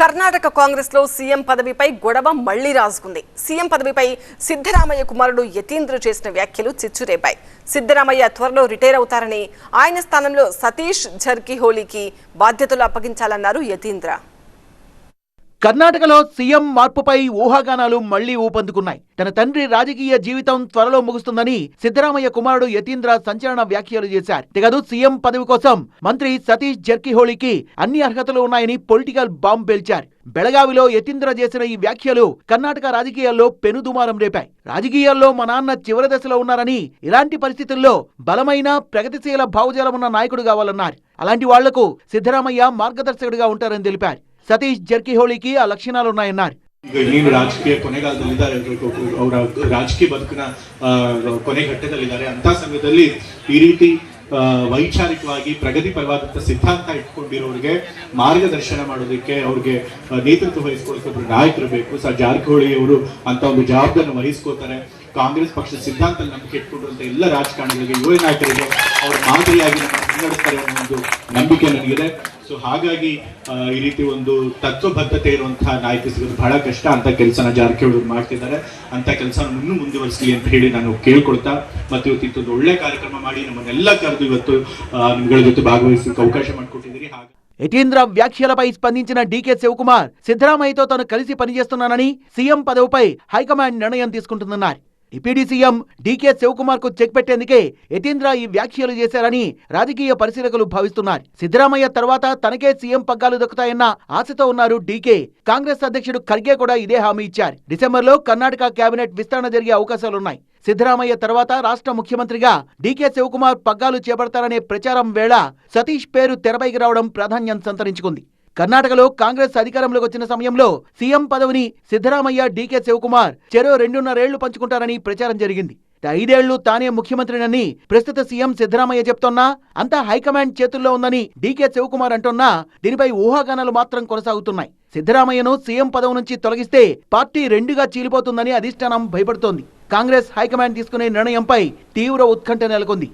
కర్ణాటక కాంగ్రెస్లో సీఎం పదవిపై గొడవ మళ్ళీ రాజుకుంది సీఎం పదవిపై సిద్ధరామయ్య కుమారుడు యతీంద్ర చేసిన వ్యాఖ్యలు చిచ్చురేపాయి. సిద్ధరామయ్య త్వరలో రిటైర్ అవుతారని ఆయన స్థానంలో సతీష్ జర్కిహోలీకి బాధ్యతలు అప్పగించాలన్నారు యతీంద్ర. కర్ణాటకలో సీఎం మార్పుపై ఊహాగానాలు మళ్ళీ ఊపందుకున్నాయి. తన తండ్రి రాజకీయ జీవితం త్వరలో ముగుస్తుందని సిద్దరామయ్య కుమారుడు యతీంద్ర సంచలన వ్యాఖ్యలు చేశారు. తెగదు సీఎం పదవి కోసం మంత్రి సతీష్ జర్కిహోళీకి అన్ని అర్హతలు ఉన్నాయని పొలిటికల్ బాంబ్ పేల్చారు. బెళగావిలో యతీంద్ర చేసిన ఈ వ్యాఖ్యలు కర్ణాటక రాజకీయాల్లో పెనుదుమారం రేపాయి. రాజకీయాల్లో మా నాన్న చివరి దశలో ఉన్నారని ఇలాంటి పరిస్థితుల్లో బలమైన ప్రగతిశీల భావజాలమున్న నాయకుడు కావాలన్నారు. అలాంటి వాళ్ళకు సిద్ధరామయ్య మార్గదర్శకుడిగా ఉంటారని తెలిపారు. సతీష్ జర్కిహోళీకి ఆ లక్షణాలున్నాయన్నారు ಈಗ ಇನ್ನೇನು ರಾಜಕೀಯ ಕೊನೆಗಾಲದಲ್ಲಿದ್ದಾರೆ ಅವರ ರಾಜಕೀಯ ಬದುಕಿನ ಆ, ಕೊನೆ ಘಟ್ಟದಲ್ಲಿದ್ದಾರೆ ಅಂತ ಸಮಯದಲ್ಲಿ ಈ ರೀತಿ ಆ, ವೈಚಾರಿಕವಾಗಿ ಪ್ರಗತಿಪರವಾದಂಥ ಸಿದ್ಧಾಂತ ಇಟ್ಕೊಂಡಿರೋರಿಗೆ ಮಾರ್ಗದರ್ಶನ ಮಾಡೋದಕ್ಕೆ ಅವ್ರಿಗೆ ಆ, ನೇತೃತ್ವ ವಹಿಸ್ಕೊಳ್ಳೋಕೆ ಒಬ್ರು ನಾಯಕರು ಬೇಕು ಸರ್ ಜಾರಕಿಹೊಳಿ ಅವರು ಅಂತ ಒಂದು ಜವಾಬ್ದಾರಿನ ವಹಿಸ್ಕೋತಾರೆ ಕಾಂಗ್ರೆಸ್ ಪಕ್ಷದ ಸಿದ್ಧಾಂತ ನಂಬಿಕೆ ಇಟ್ಕೊಂಡಿರುವಂತ ಎಲ್ಲ ರಾಜಕಾರಣಿಗಳಿಗೆ ಯುವ ನಾಯಕರಿಗೆ ಅವ್ರ ಮಾದರಿಯಾಗಿ ನಮ್ಮನ್ನ ಮುನ್ನಡೆಸ್ತಾರೆ ಅನ್ನೋ ಒಂದು ನಂಬಿಕೆ ನನಗಿದೆ ಸೊ ಹಾಗಾಗಿ ಆ, ಈ ರೀತಿ ಒಂದು ತತ್ವಬದ್ಧತೆ ಇರುವಂತಹ ನಾಯಕ ಸಿಗೋದು ಬಹಳ ಕಷ್ಟ ಅಂತ ಕೆಲಸನ ಜಾರಕಿಹೊಳಿ ಅವ್ರು ಮಾಡ್ತಿದ್ದಾರೆ ಅಂತ ಕೆಲಸ ಇನ್ನೂ ಮುಂದುವರಿಸಲಿ ಅಂತ ಹೇಳಿ ನಾನು ಕೇಳ್ಕೊಳ್ತಾ ಮತ್ತೆ ಇವತ್ತು ಇಂಥದ್ದು ಒಳ್ಳೆ ಕಾರ್ಯಕ್ರಮ ಮಾಡಿ ನಮ್ಮನ್ನೆಲ್ಲ ಕರೆದು ಇವತ್ತು ಆ, ನಿಮ್ಗಳ ಜೊತೆ ಭಾಗವಹಿಸಲಿಕ್ಕೆ ಅವಕಾಶ ಮಾಡಿಕೊಟ್ಟಿದ್ದೀರಿ ಹಾಗೆ యతీంద్ర వ్యాఖ్యలపై స్పందించిన డీకే శివకుమార్ సిద్ధరామయ్యతో తాను కలిసి పనిచేస్తున్నానని సీఎం పదవిపై హైకమాండ్ నిర్ణయం తీసుకుంటుందన్నారు డిప్యూటీ సీఎం డీకే శివకుమార్కు చెక్ పెట్టేందుకే యతీంద్ర ఈ వ్యాఖ్యలు చేశారని రాజకీయ పరిశీలకులు భావిస్తున్నారు. సిద్ధరామయ్య తర్వాత తనకే సీఎం పగ్గాలు దక్కుతాయన్న ఆశతో ఉన్నారు డీకే. కాంగ్రెస్ అధ్యక్షుడు ఖర్గే కూడా ఇదే హామీ ఇచ్చారు. డిసెంబర్లో కర్ణాటక కేబినెట్ విస్తరణ జరిగే అవకాశాలున్నాయి. సిద్ధరామయ్య తర్వాత రాష్ట్ర ముఖ్యమంత్రిగా డీకే శివకుమార్ పగ్గాలు చేపడతారనే ప్రచారం వేళ సతీష్ పేరు తెరపైకి రావడం ప్రాధాన్యం సంతరించుకుంది. కర్ణాటకలో కాంగ్రెస్ అధికారంలోకి వచ్చిన సమయంలో సీఎం పదవిని సిద్ధరామయ్య డీకే శివకుమార్ చెరో రెండున్నరేళ్ళు పంచుకుంటారని ప్రచారం జరిగింది. ఐదేళ్ళు తానే ముఖ్యమంత్రినని ప్రస్తుత సీఎం సిద్ధరామయ్య చెప్తున్నా అంతా హైకమాండ్ చేతుల్లో ఉందని డీకే శివకుమార్ అంటున్నా దీనిపై ఊహాగానాలు మాత్రం కొనసాగుతున్నాయి. సిద్ధరామయ్యను సీఎం పదవి నుంచి తొలగిస్తే పార్టీ రెండుగా చీలిపోతుందని అధిష్టానం భయపడుతోంది. కాంగ్రెస్ హైకమాండ్ తీసుకునే నిర్ణయంపై తీవ్ర ఉత్కంఠ నెలకొంది.